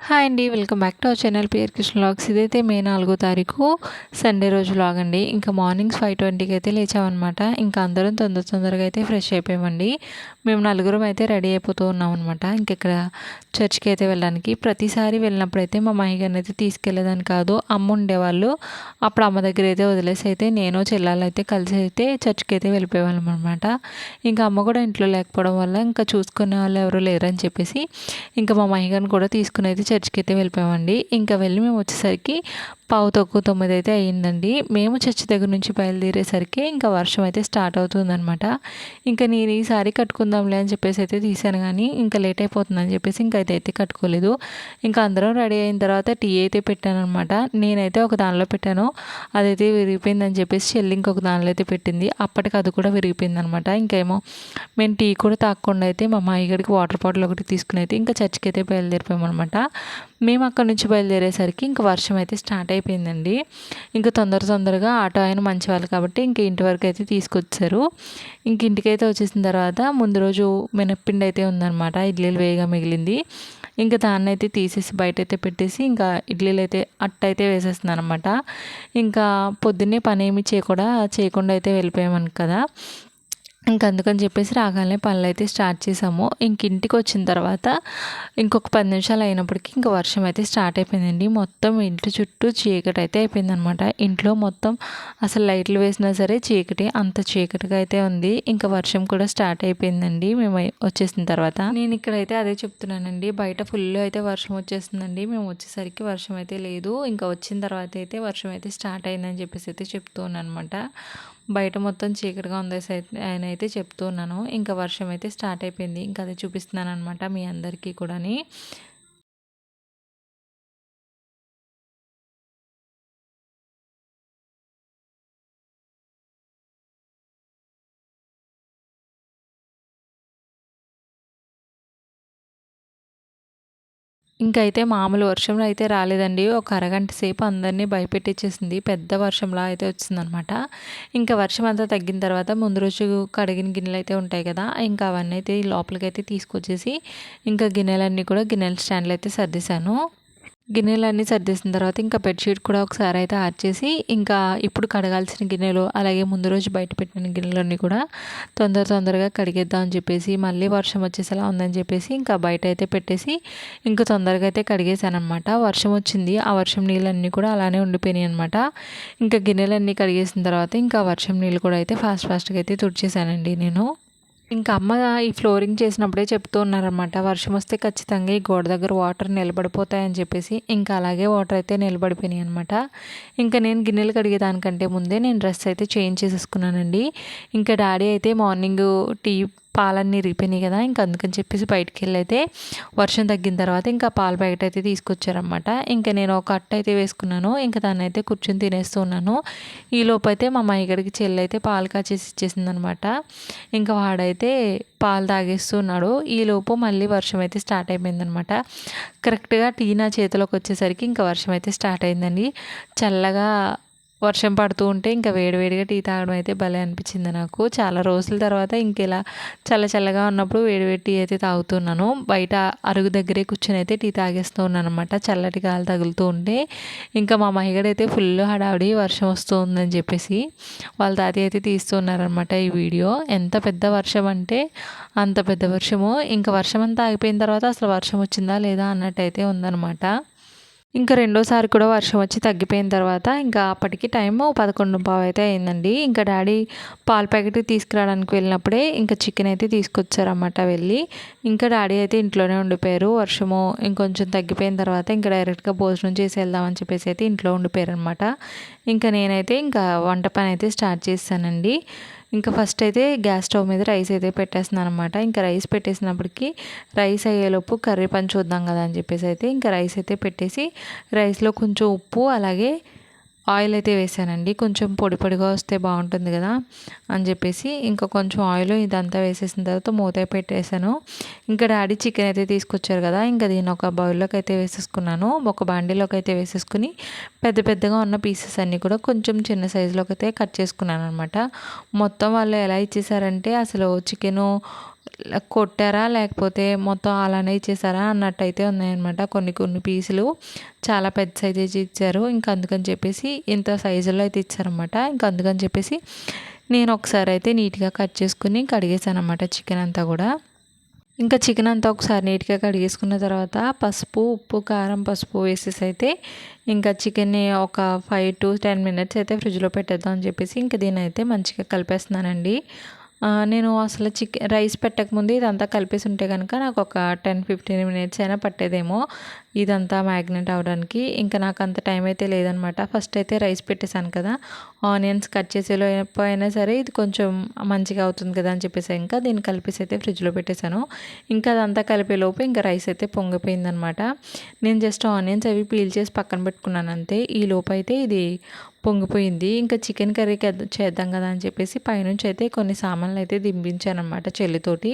Hi అండి welcome back to our channel P R Krishna logs ఇదైతే May నాలుగో తారీఖు సండే రోజు లాగ్ అండి. ఇంకా మార్నింగ్ ఫైవ్ ట్వంటీకి అయితే లేచామన్నమాట. ఇంకా అందరం తొందర తొందరగా అయితే ఫ్రెష్ అయిపోయామండి. మేము నలుగురం అయితే రెడీ అయిపోతూ ఉన్నాం అనమాట ఇక్కడ చర్చ్కి అయితే వెళ్ళడానికి. ప్రతిసారి వెళ్ళినప్పుడు అయితే మా మహిగారిని అయితే తీసుకెళ్ళేదని కాదు అమ్మ ఉండేవాళ్ళు. అప్పుడు అమ్మ దగ్గర అయితే వదిలేసి అయితే నేను చెల్లాలైతే కలిసి అయితే చర్చ్కి అయితే వెళ్ళిపోయేవాళ్ళం అనమాట ఇంకా అమ్మ కూడా ఇంట్లో లేకపోవడం వల్ల ఇంకా చూసుకునే వాళ్ళు ఎవరు లేరని చెప్పేసి ఇంకా మా మహిగారిని కూడా తీసుకుని అయితే చర్చ్కి అయితే వెళ్ళిపోయామండి. ఇంకా వెళ్ళి మేము వచ్చేసరికి పావు తక్కువ తొమ్మిది అయితే అయ్యిందండి. మేము చర్చి దగ్గర నుంచి బయలుదేరేసరికి ఇంకా వర్షం అయితే స్టార్ట్ అవుతుందనమాట ఇంకా నేను ఈసారి కట్టుకుందాంలే అని చెప్పేసి అయితే తీసాను కానీ ఇంకా లేట్ అయిపోతుందని చెప్పేసి ఇంకా అయితే కట్టుకోలేదు. ఇంకా అందరం రెడీ అయిన తర్వాత టీ అయితే పెట్టాను అనమాట నేనైతే ఒక దానిలో పెట్టాను. అదైతే విరిగిపోయిందని చెప్పేసి చెల్లి ఇంకొక దానిలో అయితే పెట్టింది. అప్పటికి అది కూడా విరిగిపోయింది అనమాట ఇంకేమో మేము టీ కూడా తాకుండా అయితే మా అయ్యగడికి వాటర్ బాటిల్ ఒకటి తీసుకుని అయితే ఇంకా చర్చికి అయితే బయలుదేరిపోయామన్నమాట. మేము అక్కడ నుంచి బయలుదేరేసరికి ఇంకా వర్షం అయితే స్టార్ట్ అయిపోయిందండి. ఇంకా తొందర తొందరగా ఆటో ఆయన మంచి వాళ్ళు కాబట్టి ఇంక ఇంటి వరకు అయితే తీసుకొచ్చారు. ఇంక ఇంటికైతే వచ్చేసిన తర్వాత ముందు రోజు మినప్పిండి అయితే ఉందన్నమాట. ఇడ్లీలు వేయగా మిగిలింది. ఇంకా దాన్ని అయితే తీసేసి బయట అయితే పెట్టేసి ఇంకా ఇడ్లీలు అయితే అట్ట అయితే వేసేస్తున్నాను అనమాట ఇంకా పొద్దున్నే పని ఏమి చేయకుండా చేయకుండా అయితే వెళ్ళిపోయామను కదా. ఇంక అందుకని చెప్పేసి రాగానే పనులు అయితే స్టార్ట్ చేసాము. ఇంక ఇంటికి వచ్చిన తర్వాత ఇంకొక పది నిమిషాలు అయినప్పటికీ ఇంకా వర్షం అయితే స్టార్ట్ అయిపోయిందండి. మొత్తం ఇంటి చుట్టూ చీకటి అయితే అయిపోయిందనమాట. ఇంట్లో మొత్తం అసలు లైట్లు వేసినా సరే చీకటి అంత చీకటిగా అయితే ఉంది. ఇంకా వర్షం కూడా స్టార్ట్ అయిపోయిందండి. మేము వచ్చేసిన తర్వాత నేను ఇక్కడైతే అదే చెప్తున్నానండి. బయట ఫుల్ అయితే వర్షం వచ్చేస్తుందండి. మేము వచ్చేసరికి వర్షం అయితే లేదు. ఇంకా వచ్చిన తర్వాత అయితే వర్షం అయితే స్టార్ట్ అయిందని చెప్పేసి అయితే చెప్తూ అనమాట బయట మొత్తం చీకటిగా ఉంది ఆయన అయితే చెప్తున్నాను ఇంకా వర్షం అయితే స్టార్ట్ అయిపోయింది. ఇంకా అది చూపిస్తున్నాను అనమాట మీ అందరికీ కూడాని. ఇంకైతే మామూలు వర్షంలో అయితే రాలేదండి. ఒక అరగంట సేపు అందరినీ భయపెట్టించేసింది పెద్ద వర్షంలా అయితే వచ్చిందనమాట ఇంకా వర్షం అంతా తగ్గిన తర్వాత ముందు రోజు కడిగిన గిన్నెలు అయితే ఉంటాయి కదా ఇంకా అవన్నీ అయితే లోపలికి అయితే తీసుకొచ్చేసి ఇంకా గిన్నెలన్నీ కూడా గిన్నెల స్టాండ్లు అయితే సర్దేశాను. గిన్నెలన్నీ సర్దేసిన తర్వాత ఇంకా బెడ్షీట్ కూడా ఒకసారి అయితే చేసి ఇంకా ఇప్పుడు కడగాల్సిన గిన్నెలు అలాగే ముందు రోజు బయట పెట్టిన గిన్నెలన్నీ కూడా తొందర తొందరగా కడిగేద్దాం అని చెప్పేసి మళ్ళీ వర్షం వచ్చేసేలా ఉందని చెప్పేసి ఇంకా బయట అయితే పెట్టేసి ఇంకా తొందరగా అయితే కడిగేశాను అనమాట వర్షం వచ్చింది ఆ వర్షం నీళ్ళన్నీ కూడా అలానే ఉండిపోయినాయి అనమాట ఇంకా గిన్నెలన్నీ కడిగేసిన తర్వాత ఇంకా వర్షం నీళ్ళు కూడా అయితే ఫాస్ట్ ఫాస్ట్గా అయితే తుడిచేసానండి నేను. ఇంకా అమ్మ ఈ ఫ్లోరింగ్ చేసినప్పుడే చెప్తూ ఉన్నారనమాట వర్షం వస్తే ఖచ్చితంగా ఈ గోడ దగ్గర వాటర్ నిలబడిపోతాయని చెప్పేసి. ఇంకా అలాగే వాటర్ అయితే నిలబడిపోయినాయి అనమాట ఇంకా నేను గిన్నెలు కడిగేదానికంటే ముందే నేను డ్రెస్ అయితే చేంజ్ చేసేసుకున్నానండి. ఇంకా డాడీ అయితే మార్నింగ్ టీ పాలన్నీ రిపోయినాయి కదా ఇంకా అందుకని చెప్పేసి బయటికి వెళ్ళైతే వర్షం తగ్గిన తర్వాత ఇంకా పాలు ప్యాకెట్ అయితే తీసుకొచ్చారనమాట ఇంకా నేను ఒక అట్ట అయితే వేసుకున్నాను ఇంకా దాన్ని అయితే కూర్చొని తినేస్తూ ఉన్నాను. ఈ లోపైతే అయితే మా మైగడికి చెల్లి అయితే పాలు కాచేసి ఇచ్చేసింది అనమాట ఇంకా వాడైతే పాలు తాగేస్తున్నాడు ఈలోపు మళ్ళీ వర్షం అయితే స్టార్ట్ అయిపోయిందనమాట కరెక్ట్గా టీ నా చేతిలోకి వచ్చేసరికి ఇంకా వర్షం అయితే స్టార్ట్ అయిందండి. చల్లగా వర్షం పడుతూ ఉంటే ఇంకా వేడివేడిగా టీ తాగడం అయితే భలే అనిపించింది నాకు. చాలా రోజుల తర్వాత ఇంకెలా చల్ల చల్లగా ఉన్నప్పుడు వేడివేడి టీ అయితే తాగుతున్నాను. బయట అరుగు దగ్గరే కూర్చొని అయితే టీ తాగేస్తూ ఉన్నాను అనమాట చల్లటి గాలి తగులుతూ ఉంటే ఇంకా మా మహిగడైతే ఫుల్ హడావిడి వర్షం వస్తూ ఉందని చెప్పేసి వాళ్ళ తాతయ్య అయితే తీస్తున్నారనమాట ఈ వీడియో. ఎంత పెద్ద వర్షం అంటే అంత పెద్ద వర్షము. ఇంకా వర్షం అంతా ఆగిపోయిన తర్వాత అసలు వర్షం వచ్చిందా లేదా అన్నట్టయితే ఉందన్నమాట. ఇంకా రెండోసారి కూడా వర్షం వచ్చి తగ్గిపోయిన తర్వాత ఇంకా అప్పటికి టైము పదకొండు పావు అయితే అయిందండి. ఇంకా డాడీ పాల ప్యాకెట్ తీసుకురావడానికి వెళ్ళినప్పుడే ఇంకా చికెన్ అయితే తీసుకొచ్చారన్నమాట వెళ్ళి. ఇంకా డాడీ అయితే ఇంట్లోనే ఉండిపోయారు. వర్షము ఇంకొంచెం తగ్గిపోయిన తర్వాత ఇంకా డైరెక్ట్గా భోజనం చేసి వెళ్దామని చెప్పేసి అయితే ఇంట్లో ఉండిపోయారు అనమాట ఇంకా నేనైతే ఇంకా వంట పని అయితే స్టార్ట్ చేస్తానండి ఇంకా ఫస్ట్ అయితే గ్యాస్ స్టవ్ మీద రైస్ అయితే పెట్టేస్తున్నాను అనమాట ఇంకా రైస్ పెట్టేసినప్పటికీ రైస్ అయ్యేలోపు కర్రీ పని చూద్దాం కదా అని చెప్పేసి అయితే ఇంకా రైస్ అయితే పెట్టేసి రైస్లో కొంచెం ఉప్పు అలాగే ఆయిల్ అయితే వేసానండి. కొంచెం పొడి పొడిగా వస్తే బాగుంటుంది కదా అని చెప్పేసి ఇంకా కొంచెం ఆయిల్ ఇదంతా వేసేసిన తర్వాత మూత పెట్టేసాను ఇంకా డాడీ చికెన్ అయితే తీసుకొచ్చారు కదా ఇంకా దీన్ని ఒక బౌల్లోకి అయితే వేసేసుకున్నాను. ఒక బాండీలోకి అయితే వేసేసుకుని పెద్ద పెద్దగా ఉన్న పీసెస్ అన్నీ కూడా కొంచెం చిన్న సైజులోకి అయితే కట్ చేసుకున్నాను అనమాట మొత్తం వాళ్ళు ఎలా ఇచ్చేసారంటే అసలు చికెను కొట్టారా? లేకపోతే మొత్తం అలానే ఇచ్చేసారా? అన్నట్టు అయితే ఉన్నాయన్నమాట కొన్ని కొన్ని పీసులు. చాలా పెద్ద సైజ్ ఇచ్చారు. ఇంకా అందుకని చెప్పేసి ఇంత సైజులో అయితే ఇచ్చారనమాట ఇంకా అందుకని చెప్పేసి నేను ఒకసారి అయితే నీట్గా కట్ చేసుకుని కడిగేసాను అనమాట చికెన్ అంతా కూడా. ఇంకా చికెన్ అంతా ఒకసారి నీట్గా కడిగేసుకున్న తర్వాత పసుపు ఉప్పు కారం పసుపు వేసేసి అయితే ఇంకా చికెన్ని ఒక ఫైవ్ టు టెన్ మినిట్స్ అయితే ఫ్రిడ్జ్లో పెట్టేద్దాం అని చెప్పేసి ఇంకా దీని అయితే మంచిగా కలిపేస్తున్నానండి. నేను అసలు చికెన్ రైస్ పెట్టకముందు ఇదంతా కలిపేసి ఉంటే కనుక నాకు ఒక టెన్ ఫిఫ్టీన్ మినిట్స్ అయినా పట్టేదేమో. ఇదంతా మ్యాగ్నెట్ అవ్వడానికి ఇంకా నాకు అంత టైం అయితే లేదనమాట. ఫస్ట్ అయితే రైస్ పెట్టేశాను కదా. ఆనియన్స్ కట్ చేసేలోపోయినా సరే ఇది కొంచెం మంచిగా అవుతుంది కదా అని చెప్పేసి ఇంకా దీన్ని కలిపేసి అయితే ఫ్రిడ్జ్లో పెట్టేశాను. ఇంకా అదంతా కలిపేలోపు ఇంకా రైస్ అయితే పొంగిపోయిందనమాట. నేను జస్ట్ ఆనియన్స్ అవి పీల్ చేసి పక్కన పెట్టుకున్నాను అంతే. ఈ లోపు అయితే ఇది పొంగిపోయింది. ఇంకా చికెన్ కర్రీ చేద్దాం కదా అని చెప్పేసి పైనుంచి అయితే కొన్ని సామాన్లు అయితే దింపించాను అనమాట చెల్లితోటి.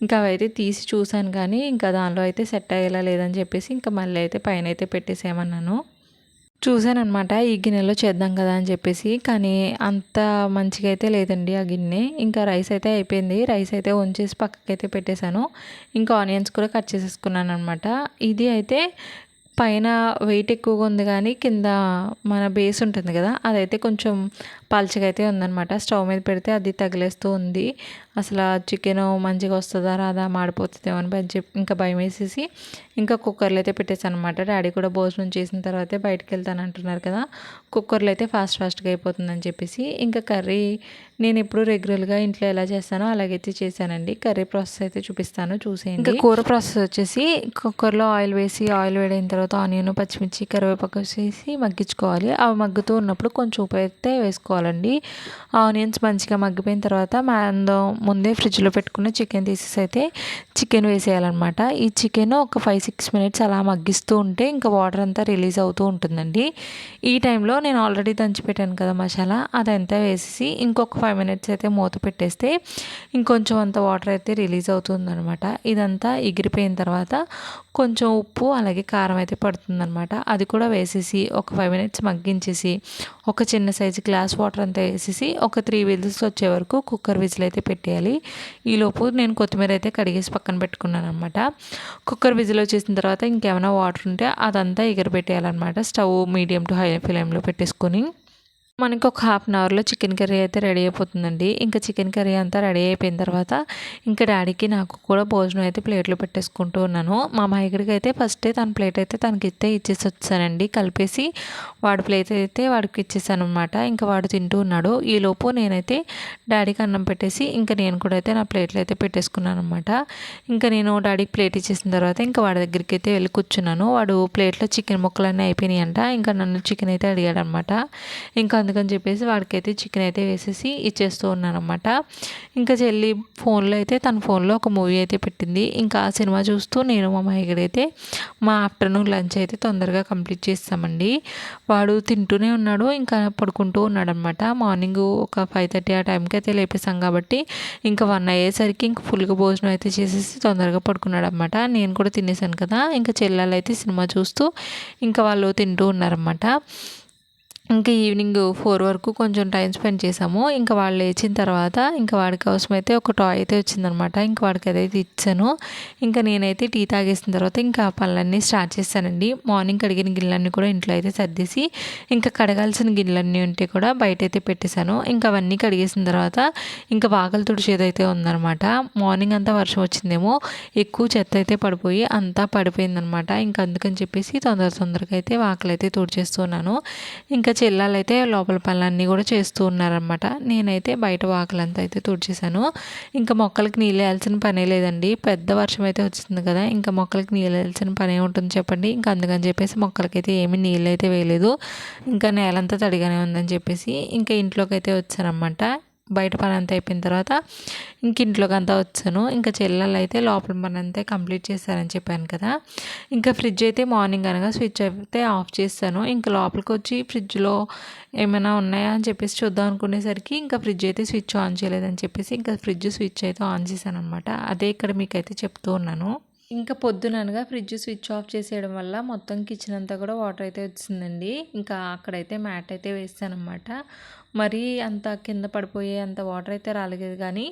ఇంకా అవైతే తీసి చూశాను కానీ ఇంకా దానిలో అయితే సెట్ అయ్యేలా లేదని చెప్పేసి ఇంకా మళ్ళీ అయితే పైన అయితే పెట్టేసేయమన్నాను. చూశానమాట ఈ గిన్నెలో చేద్దాం కదా అని చెప్పేసి కానీ అంత మంచిగా అయితే లేదండి ఆ గిన్నె. ఇంకా రైస్ అయితే అయిపోయింది. రైస్ అయితే వంచేసి పక్కకైతే పెట్టేశాను. ఇంకా ఆనియన్స్ కూడా కట్ చేసేసుకున్నాను అనమాట ఇది అయితే పైన వెయిట్ ఎక్కువగా ఉంది కానీ కింద మన బేస్ ఉంటుంది కదా అదైతే కొంచెం పల్చగా అయితే ఉందన్నమాట. స్టవ్ మీద పెడితే అది తగిలేస్తూ ఉంది. అసలు చికెన్ మంచిగా వస్తుందా రాదా మాడిపోతుందేమో అని భయం చెప్పి ఇంకా భయం వేసేసి ఇంకా కుక్కర్లో అయితే పెట్టేసాను అనమాట డాడీ కూడా భోజనం చేసిన తర్వాతే బయటకు వెళ్తాను అంటున్నారు కదా. కుక్కర్లో అయితే ఫాస్ట్ ఫాస్ట్గా అయిపోతుందని చెప్పేసి ఇంకా కర్రీ నేను ఎప్పుడు రెగ్యులర్గా ఇంట్లో ఎలా చేస్తానో అలాగైతే చేశానండి. కర్రీ ప్రాసెస్ అయితే చూపిస్తాను చూసేయండి. ఇంకా కూర ప్రాసెస్ వచ్చేసి కుక్కర్లో ఆయిల్ వేసి ఆయిల్ వేడైన తర్వాత ఆనియన్ పచ్చిమిర్చి కరివేపాకు వేసి మగ్గించుకోవాలి. అవి మగ్గుతూ ఉన్నప్పుడు కొంచెం ఉప్పు అయితే వేసుకోవాలి. వేసుకోవాలండి. ఆనియన్స్ మంచిగా మగ్గిపోయిన తర్వాత మనం ముందే ఫ్రిడ్జ్లో పెట్టుకున్న చికెన్ తీసేసి అయితే చికెన్ వేసేయాలన్నమాట. ఈ చికెన్ ఒక ఫైవ్ సిక్స్ మినిట్స్ అలా మగ్గిస్తూ ఉంటే ఇంకా వాటర్ అంతా రిలీజ్ అవుతూ ఉంటుందండి. ఈ టైంలో నేను ఆల్రెడీ దంచిపెట్టాను కదా మసాలా అదంతా వేసేసి ఇంకొక ఫైవ్ మినిట్స్ అయితే మూత పెట్టేస్తే ఇంకొంచెం అంత వాటర్ అయితే రిలీజ్ అవుతుందనమాట ఇదంతా ఎగిరిపోయిన తర్వాత కొంచెం ఉప్పు అలాగే కారం అయితే పడుతుందనమాట అది కూడా వేసేసి ఒక ఫైవ్ మినిట్స్ మగ్గించేసి ఒక చిన్న సైజు గ్లాస్ వాటర్ వాటర్ అంతా వేసేసి ఒక త్రీ విజిల్స్ వచ్చే వరకు కుక్కర్ విజిల్ అయితే పెట్టేయాలి. ఈలోపు నేను కొత్తిమీర అయితే కడిగేసి పక్కన పెట్టుకున్నాను అనమాట కుక్కర్ విజిల్ వచ్చేసిన తర్వాత ఇంకేమైనా వాటర్ ఉంటే అదంతా ఎగరబెట్టేయాలన్నమాట. స్టవ్ మీడియం టు హై ఫ్లేమ్లో పెట్టేసుకొని. మనకి ఒక హాఫ్ అన్ అవర్లో చికెన్ కర్రీ అయితే రెడీ అయిపోతుందండి. ఇంకా చికెన్ కర్రీ అంతా రెడీ అయిపోయిన తర్వాత ఇంకా డాడీకి నాకు కూడా భోజనం అయితే ప్లేట్లు పెట్టేసుకుంటూ ఉన్నాను. మా మాయగడికి అయితే ఫస్టే తన ప్లేట్ అయితే తనకి ఇస్తే ఇచ్చేసి వచ్చానండి కలిపేసి వాడి ప్లేట్ అయితే వాడికి ఇచ్చేసాను అనమాట ఇంకా వాడు తింటూ ఉన్నాడు. ఈలోపు నేనైతే డాడీకి అన్నం పెట్టేసి ఇంకా నేను కూడా అయితే నా ప్లేట్లు అయితే పెట్టేసుకున్నాను అనమాట ఇంకా నేను డాడీకి ప్లేట్ ఇచ్చేసిన తర్వాత ఇంకా వాడి దగ్గరికి అయితే వెళ్ళి కూర్చున్నాను. వాడు ప్లేట్లో చికెన్ ముక్కలన్నీ అయిపోయినాయి అంట ఇంకా నన్ను చికెన్ అయితే అడిగాడు అనమాట ఇంకా అందుకని చెప్పేసి వాడికైతే చికెన్ అయితే వేసేసి ఇచ్చేస్తూ ఉన్నాను అనమాట ఇంకా చెల్లి ఫోన్లో అయితే తన ఫోన్లో ఒక మూవీ అయితే పెట్టింది. ఇంకా ఆ సినిమా చూస్తూ నేను మా అయితే మా ఆఫ్టర్నూన్ లంచ్ అయితే తొందరగా కంప్లీట్ చేస్తామండి. వాడు తింటూనే ఉన్నాడు ఇంకా పడుకుంటూ ఉన్నాడు అనమాట మార్నింగ్ ఒక ఫైవ్ థర్టీ ఆ టైంకి అయితే లేపేసాం కాబట్టి ఇంకా వన్ అయ్యేసరికి ఇంక ఫుల్గా భోజనం అయితే చేసేసి తొందరగా పడుకున్నాడు అనమాట నేను కూడా తినేసాను కదా ఇంకా చెల్లెలు అయితే సినిమా చూస్తూ ఇంకా వాళ్ళు తింటూ ఉన్నారన్నమాట. ఇంకా ఈవినింగ్ ఫోర్ వరకు కొంచెం టైం స్పెండ్ చేసాము ఇంకా వాళ్ళు లేచిన తర్వాత ఇంకా వాడి కోసం అయితే ఒక టాయ్ అయితే వచ్చిందనమాట. ఇంకా వాడికి అదైతే ఇచ్చాను. ఇంకా నేనైతే టీ తాగేసిన తర్వాత ఇంకా పనులన్నీ స్టార్ట్ చేశానండి. మార్నింగ్ కడిగిన గిన్నెలన్నీ కూడా ఇంట్లో అయితే సర్దేసి ఇంకా కడగాల్సిన గిన్నెలన్నీ ఉంటే కూడా బయట అయితే పెట్టేశాను. ఇంకా అవన్నీ కడిగేసిన తర్వాత ఇంకా వాకలు తుడిచేదైతే ఉందనమాట. మార్నింగ్ అంతా వర్షం వచ్చిందేమో ఎక్కువ చెత్త అయితే పడిపోయి అంతా పడిపోయిందనమాట. ఇంకా అందుకని చెప్పేసి తొందర తొందరగా అయితే వాకలు అయితే తుడిచేస్తున్నాను. ఇంకా చెల్లెలైతే లోపల పనులన్నీ కూడా చేస్తూ ఉన్నారనమాట నేనైతే బయట వాకలంతా అయితే తుడిచేశాను. ఇంకా మొక్కలకి నీళ్ళు వేయాల్సిన పనే లేదండి. పెద్ద వర్షం అయితే వచ్చింది కదా ఇంకా మొక్కలకి నీళ్ళు వేయాల్సిన పనే ఉంటుంది చెప్పండి. ఇంకా అందుకని చెప్పేసి మొక్కలకైతే ఏమీ నీళ్ళు అయితే వేయలేదు. ఇంకా నేలంతా తడిగానే ఉందని చెప్పేసి ఇంకా ఇంట్లోకి అయితే వచ్చానమాట బయట పని అంతా అయిపోయిన తర్వాత ఇంక ఇంట్లోకి అంతా వచ్చాను. ఇంకా చెల్లెలు అయితే లోపల పని అంతా కంప్లీట్ చేశారని చెప్పాను కదా. ఇంకా ఫ్రిడ్జ్ అయితే మార్నింగ్ అనగా స్విచ్ అయితే ఆఫ్ చేస్తాను. ఇంకా లోపలికి వచ్చి ఫ్రిడ్జ్లో ఏమైనా ఉన్నాయా అని చెప్పేసి చూద్దాం అనుకునేసరికి ఇంకా ఫ్రిడ్జ్ అయితే స్విచ్ ఆన్ చేయలేదని చెప్పేసి ఇంకా ఫ్రిడ్జ్ స్విచ్ అయితే ఆన్ చేశాను అనమాట అదే ఇక్కడ మీకైతే చెప్తూ ఉన్నాను. ఇంకా పొద్దుననగా ఫ్రిడ్జ్ స్విచ్ ఆఫ్ చేసేయడం వల్ల మొత్తం కిచెన్ అంతా కూడా వాటర్ అయితే వచ్చిందండి. ఇంకా అక్కడైతే మ్యాట్ అయితే వేస్తానమాట మరీ అంత కింద పడిపోయే అంత వాటర్ అయితే రాలేదు. కానీ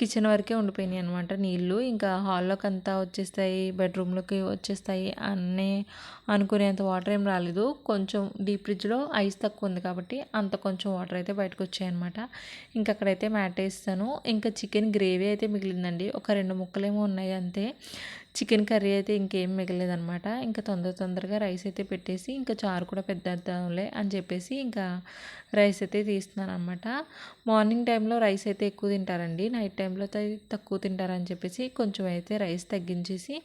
కిచెన్ వరకే ఉండిపోయినాయి అనమాట నీళ్ళు. ఇంకా హాల్లోకి అంతా వచ్చేస్తాయి బెడ్రూమ్లోకి వచ్చేస్తాయి అన్నీ అనుకునేంత వాటర్ ఏం రాలేదు. కొంచెం డీప్ ఫ్రిడ్జ్లో ఐస్ తక్కువ ఉంది కాబట్టి అంత కొంచెం వాటర్ అయితే బయటకు వచ్చాయన్నమాట ఇంకా అక్కడైతే మ్యాట్ వేస్తాను. ఇంకా చికెన్ గ్రేవీ అయితే మిగిలిందండి. ఒక రెండు ముక్కలేమో ఉన్నాయి అంతే. చికెన్ కర్రీ అయితే ఇంకేం మిగలేదనమాట ఇంకా తొందర తొందరగా రైస్ అయితే పెట్టేసి ఇంకా చారు కూడా పెద్దలే అని చెప్పేసి ఇంకా రైస్ అయితే తీస్తున్నాను అనమాట మార్నింగ్ టైంలో రైస్ అయితే ఎక్కువ తింటారండి. నైట్ టైంలో తక్కువ తింటారని చెప్పేసి కొంచెం అయితే రైస్ తగ్గించేసి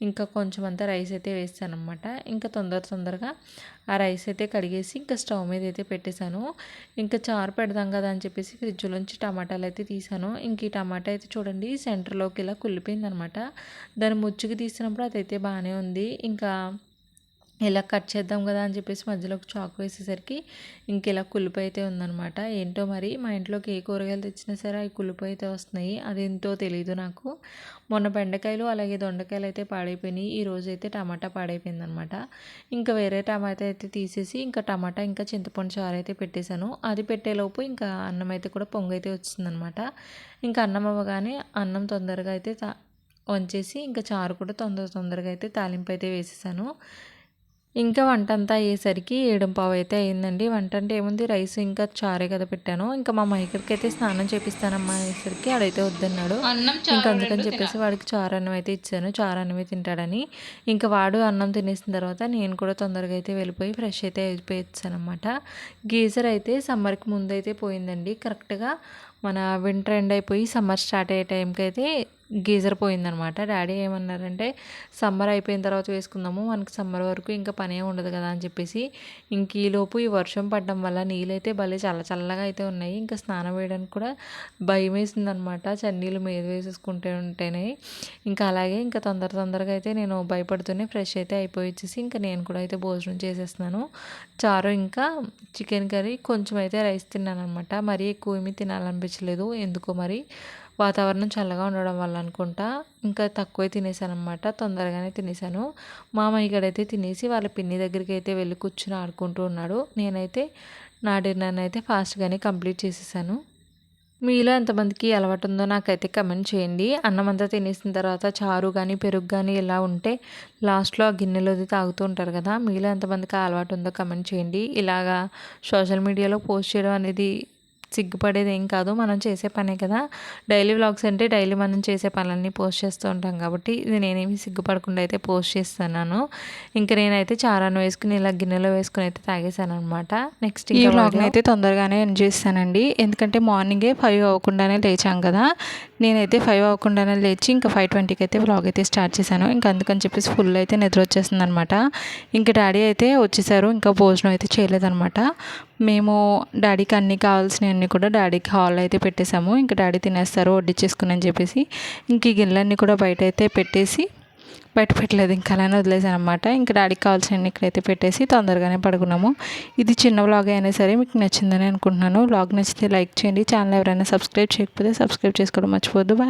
ఇంకా కొంచెం అంతా రైస్ అయితే వేస్తాను అనమాట ఇంకా తొందర తొందరగా ఆ రైస్ అయితే కడిగేసి ఇంకా స్టవ్ మీద అయితే పెట్టేశాను. ఇంకా చారు పెడదాం కదా అని చెప్పేసి ఫ్రిడ్జ్లోంచి టమాటాలు అయితే తీసాను ఇంక ఈ టమాటా అయితే చూడండి సెంటర్లోకి ఇలా కుళ్ళిపోయింది అనమాట దాని ముచ్చుకి తీసినప్పుడు అదైతే బాగానే ఉంది. ఇంకా ఇలా కట్ చేద్దాం కదా అని చెప్పేసి మధ్యలోకి చాకు వేసేసరికి ఇంక ఇలా కులిపి అయితే ఉందనమాట ఏంటో మరి మా ఇంట్లోకి ఏ కూరగాయలు తెచ్చినా సరే అవి కులిపి అయితే వస్తున్నాయి. అదేంటో తెలియదు నాకు. మొన్న బెండకాయలు అలాగే దొండకాయలు అయితే పాడైపోయినాయి. ఈ రోజు అయితే టమాటా పాడైపోయింది అనమాట ఇంకా వేరే టమాటా అయితే తీసేసి ఇంకా టమాటా ఇంకా చింతపండు చారు అయితే పెట్టేశాను. అది పెట్టేలోపు ఇంకా అన్నం అయితే కూడా పొంగు అయితే వచ్చిందనమాట ఇంకా అన్నం అవ్వగానే అన్నం తొందరగా అయితే వంచేసి ఇంకా చారు కూడా తొందర తొందరగా అయితే తాలింపు అయితే వేసేసాను. ఇంకా వంట అంతా అయ్యేసరికి పావు అయితే అయిందండి. వంట అంటే ఏముంది? రైస్ ఇంకా చారే కదా పెట్టాను. ఇంకా మా మైకర్కి అయితే స్నానం చేపిస్తానమ్మా అయ్యేసరికి ఆడైతే వద్దన్నాడు. ఇంకా అందుకని చెప్పేసి వాడికి చారు అన్నం అయితే ఇచ్చాను. చారు అన్నమే తింటాడని. ఇంకా వాడు అన్నం తినేసిన తర్వాత నేను కూడా తొందరగా అయితే వెళ్ళిపోయి ఫ్రెష్ అయితే అయిపోయి అనమాట గీజర్ అయితే సమ్మర్కి ముందు అయితే పోయిందండి. కరెక్ట్గా మన వింటర్ ఎండ్ అయిపోయి సమ్మర్ స్టార్ట్ అయ్యే టైంకి అయితే గీజర్ పోయిందనమాట. డాడీ ఏమన్నారంటే సమ్మర్ అయిపోయిన తర్వాత వేసుకుందాము మనకి సమ్మర్ వరకు ఇంకా పనే ఉండదు కదా అని చెప్పేసి ఇంక ఈలోపు ఈ వర్షం పడడం వల్ల నీళ్ళైతే భలే చల్ల చల్లగా అయితే ఉన్నాయి. ఇంకా స్నానం వేయడానికి కూడా భయం వేసిందనమాట. చన్నీళ్ళు మీద వేసేసుకుంటే ఉంటేనే. ఇంకా అలాగే ఇంకా తొందర తొందరగా అయితే నేను భయపడుతూనే ఫ్రెష్ అయితే అయిపోయి వచ్చేసి ఇంకా నేను కూడా అయితే భోజనం చేసేస్తున్నాను. చారు ఇంకా చికెన్ కర్రీ కొంచెం అయితే రైస్ తిన్నాను అనమాట మరీ ఎక్కువ ఏమీ తినాలనిపించలేదు. ఎందుకో మరి వాతావరణం చల్లగా ఉండడం వల్ల అనుకుంటా. ఇంకా తక్కువే తినేసాను అనమాట తొందరగానే తినేసాను. మామయ్య గడైతే తినేసి వాళ్ళ పిన్ని దగ్గరికి అయితే వెళ్ళి కూర్చుని ఆడుకుంటూ ఉన్నాడు. నేనైతే నా డిన్నర్ని అయితే ఫాస్ట్గానే కంప్లీట్ చేసేసాను. మీలో ఎంతమందికి అలవాటు ఉందో నాకైతే కమెంట్ చేయండి. అన్నం అంతా తినేసిన తర్వాత చారు కానీ పెరుగు కానీ ఇలా ఉంటే లాస్ట్లో ఆ గిన్నెలోది తాగుతూ ఉంటారు కదా. మీలో ఎంతమందికి అలవాటు ఉందో కమెంట్ చేయండి. ఇలాగా సోషల్ మీడియాలో పోస్ట్ చేయడం అనేది సిగ్గుపడేది ఏం కాదు. మనం చేసే పనే కదా. డైలీ వ్లాగ్స్ అంటే డైలీ మనం చేసే పనులన్నీ పోస్ట్ చేస్తూ ఉంటాం కాబట్టి ఇది నేనేమి సిగ్గుపడకుండా అయితే పోస్ట్ చేస్తున్నాను. ఇంకా నేనైతే చారాను వేసుకుని ఇలా గిన్నెలో వేసుకుని అయితే తాగేసాను అనమాట నెక్స్ట్ ఈ వ్లాగ్ని అయితే తొందరగానే ఎండ్ చేస్తానండి. ఎందుకంటే మార్నింగే ఫైవ్ అవ్వకుండానే లేచాం కదా. నేనైతే ఫైవ్ అవ్వకుండానే లేచి ఇంకా ఫైవ్ ట్వంటీకి అయితే వ్లాగ్ అయితే స్టార్ట్ చేశాను. ఇంకా అందుకని చెప్పేసి ఫుల్ అయితే నిద్ర వచ్చేస్తుంది అనమాట ఇంకా డాడీ అయితే వచ్చేసారు. ఇంకా భోజనం అయితే చేయలేదనమాట మేము డాడీకి అన్నీ కావాల్సినవన్నీ కూడా డాడీకి హాల్ అయితే పెట్టేశాము. ఇంకా డాడీ తినేస్తారు వడ్డించేసుకుని అని చెప్పేసి. ఇంక ఈ గిన్నెలన్నీ కూడా బయట అయితే పెట్టేసి బయట పెట్టలేదు ఇంకా అలానే వదిలేసాను అనమాట ఇంకా డాడీకి కావాల్సిన ఇక్కడైతే పెట్టేసి తొందరగానే పడుకున్నాము. ఇది చిన్న వ్లాగ్ అయినా సరే మీకు నచ్చిందని అనుకుంటున్నాను. వ్లాగ్ నచ్చితే లైక్ చేయండి. ఛానల్ ఎవరైనా సబ్స్క్రైబ్ చేయకపోతే సబ్స్క్రైబ్ చేసుకోవడం మర్చిపోద్దు బాయ్